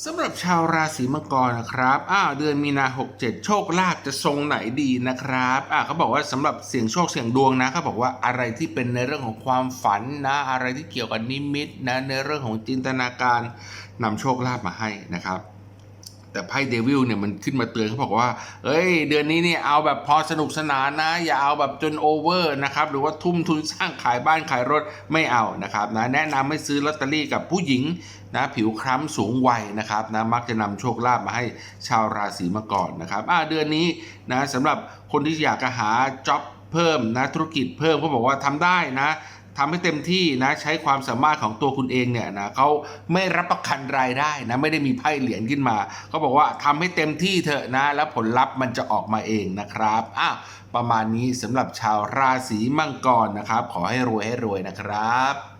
สำหรับชาวราศีมังกรนะครับ อ้าวเดือนมีนา 67 โชคลาภจะทรงไหนดีนะครับ อ่าเขาบอกว่าสำหรับเสี่ยงโชคเสี่ยงดวงนะเขาบอกว่าอะไรที่เป็นในเรื่องของความฝันนะ อะไรที่เกี่ยวกับนิมิตนะในเรื่องของจินตนาการนำโชคลาภมาให้นะครับ แต่ไพ่เดวิลเนี่ยมันขึ้นมาเตือนเขาบอกว่า เอ้ย เดือนนี้เนี่ยเอาแบบพอสนุกสนานนะ อย่าเอาแบบจนโอเวอร์นะครับ หรือว่าทุ่มทุนสร้างขายบ้านขายรถไม่เอานะครับนะแนะนำให้ซื้อลอตเตอรี่กับผู้หญิงนะผิวคล้ำสูงวัยนะครับนะมักจะนำโชคลาภมาให้ชาวราศีมังกรนะครับอ่าเดือนนี้นะสำหรับคนที่อยากจะหาจ็อบเพิ่มนะธุรกิจเพิ่มเขาบอกว่าทำได้นะ ทำให้เต็มที่นะใช้ความสามารถของตัวคุณเองเนี่ยนะเขาไม่รับประกันรายได้นะไม่ได้มีไพ่เหรียญขึ้นมาเขาบอกว่าทำให้เต็มที่เถอะนะ แล้วผลลัพธ์มันจะออกมาเองนะครับอ้าวประมาณนี้สำหรับชาวราศีมังกรนะครับ ขอให้รวยให้รวยนะครับ